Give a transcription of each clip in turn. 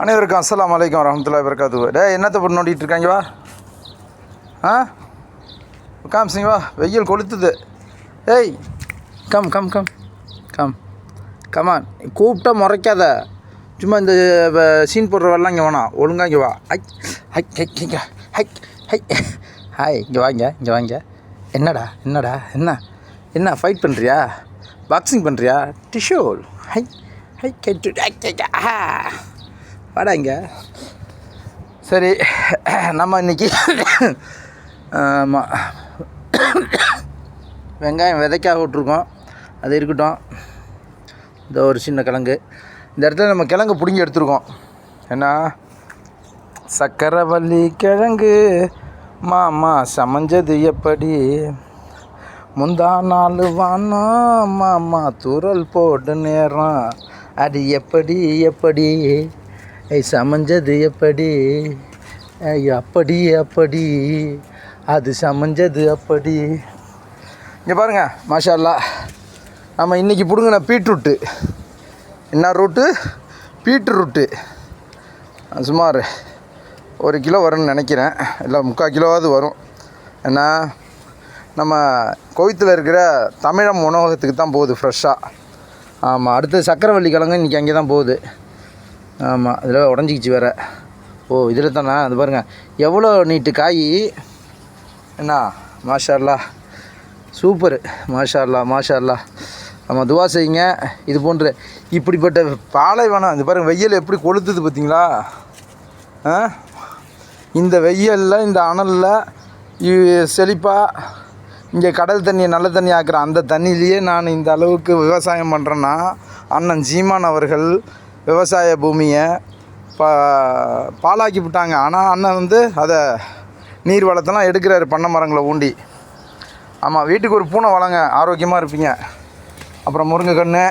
அனைவருக்கும் அஸ்லாம் அலைக்கும் வரமத்துல்லா வரகாத்து டே என்னத்தை போட்டு நோண்டிகிட்டு இருக்காங்க வா. ஆ? காமிச்சிங்க வா. வெயில் கொளுத்துது. ஏய் come come come. Come. Come on கூப்பிட்டா முறைக்காத. சும்மா இந்த சீன் போடுற வரலாம் இங்கே வேணாம். ஒழுங்கா இங்கே வா. ஐ ஹை ஹை இங்கே ஹை ஹை. ஹாய் இங்கே வாங்க இங்கே வாங்க. என்னடா என்னடா என்ன? என்ன ஃபைட் பண்ணுறியா பாக்ஸிங் பண்ணுறியா டிஷோல் ஹை ஹை கெட்டு ஆ. வாடா இங்கே. சரி நம்ம இன்னைக்கு ஆமாம் வெங்காயம் விதைக்காக விட்ருக்கோம் அது இருக்கட்டும். இந்த ஒரு சின்ன கிழங்கு. இந்த இடத்துல நம்ம கிழங்கு பிடுங்கி எடுத்துருக்கோம். ஏன்னா சக்கரவள்ளி கிழங்கு மாமா சமைஞ்சது எப்படி? முந்தா நாள் வானம் மாமா தூரல் போட்டு நேரம். அது எப்படி எப்படி? சமைஞ்சது எப்படி? அப்படி அப்படி. அது சமைஞ்சது அப்படி. இங்கே பாருங்க மாஷா நம்ம இன்றைக்கி பிடுங்கின பீட்ரூட்டு. என்ன ரூட்டு? பீட்ரூட்டு. சுமார் ஒரு கிலோ வரும்னு நினைக்கிறேன். இல்லை முக்கால் கிலோவாவது வரும். ஏன்னா நம்ம கோவித்தில் இருக்கிற தமிழம் உணவகத்துக்கு தான் போகுது ஃப்ரெஷ்ஷாக ஆமாம் அடுத்து சக்கரவள்ளி கிழங்கு இன்றைக்கி அங்கே தான் போகுது. ஆமாம் இதில் உடஞ்சிக்கிச்சு வேறு. ஓ இதில் தானே? அது பாருங்கள் எவ்வளோ நீட்டு காய்? என்ன? மாஷா அல்லாஹ் சூப்பர் மாஷா அல்லாஹ் மாஷா நம்ம துவா செய்யுங்க. இது போன்ற இப்படிப்பட்ட பாலைவனம் இது பாருங்கள் வெயில் எப்படி கொளுத்துது பார்த்தீங்களா ஆ? இந்த வெயிலில் இந்த அனலில் செழிப்பாக இங்கே கடல் தண்ணியை நல்ல தண்ணி ஆக்குற அந்த தண்ணியிலேயே நான் இந்த அளவுக்கு விவசாயம் பண்ணுறேன்னா அண்ணன் ஜீமான் அவர்கள் விவசாய பூமியை பா பாலாக்கி விட்டாங்க ஆனால் அண்ணன் வந்து அதை நீர் வளத்தெல்லாம் எடுக்கிறாரு பண்ணை மரங்களை ஊண்டி. ஆமாம் வீட்டுக்கு ஒரு பூனை வளங்க ஆரோக்கியமாக இருப்பீங்க. அப்புறம் முருங்கைக்கன்று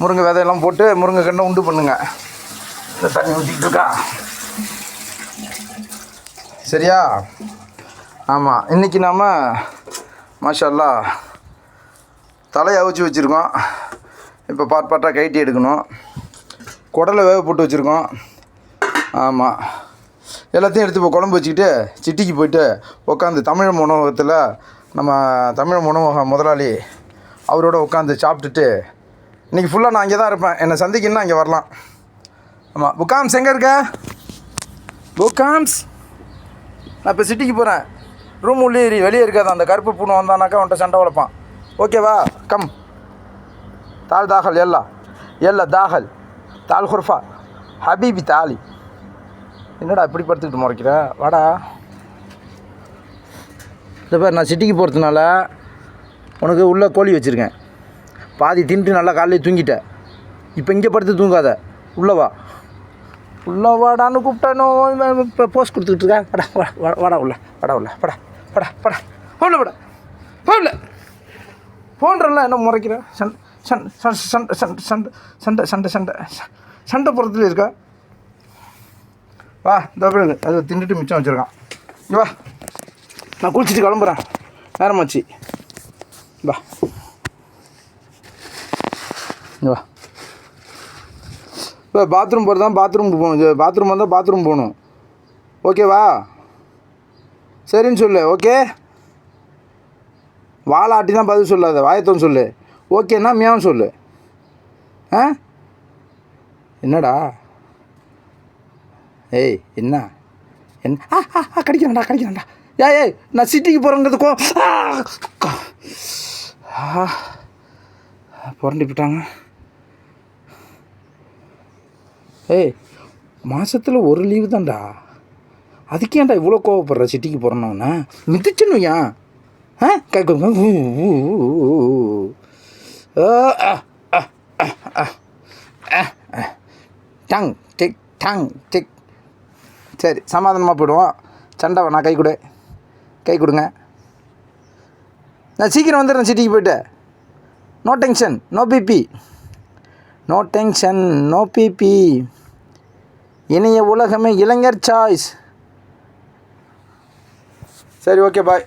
முருங்கை விதையெல்லாம் போட்டு முருங்கைக்கண்ணை உண்டு பண்ணுங்க. இந்த தண்ணி ஊற்றிக்கிட்டு இருக்கா. சரியா? ஆமாம் இன்றைக்கி நாம் மாஷல்லா தலையை அவிச்சு வச்சுருக்கோம். இப்போ பாட் பாட்டாக கைட்டி எடுக்கணும். குடலை வேக போட்டு வச்சுருக்கோம். ஆமாம் எல்லாத்தையும் எடுத்து இப்போ குழம்பு வச்சுக்கிட்டு சிட்டிக்கு போயிட்டு உட்காந்து தமிழ் உணவகத்தில் நம்ம தமிழ் உணவக முதலாளி அவரோட உட்காந்து சாப்பிட்டுட்டு இன்றைக்கி ஃபுல்லாக நான் அங்கே தான் இருப்பேன். என்னை சந்திக்கணும்னா அங்கே வரலாம். ஆமாம் புக்காம்ஸ் எங்கே இருக்க? புக்காம்ஸ் நான் இப்போ சிட்டிக்கு போகிறேன் ரூம் உள்ளே ஏறி வெளியே இருக்காது அந்த கருப்பு பூனை வந்தானாக்கா அவன்கிட்ட சண்டை உழைப்பான். ஓகேவா கம் தால் தாகல் எல்லா எல்லா தாகல். தால் ஹுர்ஃபா. ஹபீபி தாலி. என்னடா இப்படி படுத்துக்கிட்டு முறைக்கிற? வாடா. இந்த பேர் நான் சிட்டிக்கு போகிறதுனால உனக்கு உள்ளே கோழி வச்சுருக்கேன். பாதி தின்ட்டு நல்லா காலையில் தூங்கிட்டேன் இப்போ இங்கே படுத்து தூங்காத. உள்ளே வா. உள்ள வாடான்னு கூப்பிட்டானோ இப்போ போஸ்ட் கொடுத்துக்கிட்டு இருக்கா? வாடா வாடா வாடா உள்ள. வாடா உள்ள படா படா படா போடல படா. போடல போன்றல என்ன முறைக்கிற? சன் சண்டை சண்டை சண்டை சண்டை சண்டை சண்டை சண்டை. சண்டை புறத்துல இருக்கா? வா இந்த பிறகு அது தின்னுட்டு மிச்சம் வச்சுருக்கான். வா. நான் குளிச்சுட்டு கிளம்புறேன். நேரமாச்சு. வா. வா. இப்போ பாத்ரூம் போகிறதா பாத்ரூம் போகணும். பாத்ரூம் வந்தால் பாத்ரூம் போகணும். ஓகேவா சரின்னு சொல்லு ஓகே வாழாட்டி தான் பதில் சொல்லாத. வாயத்தோன்னு சொல்லு. ஓகேன்னா மியாவும் சொல்லு. ஆ? என்னடா? ஏய் என்ன? என்ன ஆ ஆ ஆ கிடைக்கிறேன்டா ஏ ஏய் ஏய் நான் சிட்டிக்கு போகிறேங்கிறதுக்கும் ஆ புரண்டி போட்டாங்க ஏய் மாதத்தில் ஒரு லீவு தான்டா. அதுக்கேன்டா இவ்வளோ கோவப்படுற சிட்டிக்கு போகிறோன்னா மிதிச்சுன்னு ஏன்? ஆ? கேட்க டங் டிக் டங் டிக். சரி சமாதானமாக போயிடுவோம். சண்டை வேணா கை கொடு. கை கொடுங்க. நான் சீக்கிரம் வந்துடுறேன் சிட்டிக்கு போயிட்டு. No tension no BP no tension no BP இணைய உலகமே இளைஞர் சாய்ஸ் சரி ஓகே பாய்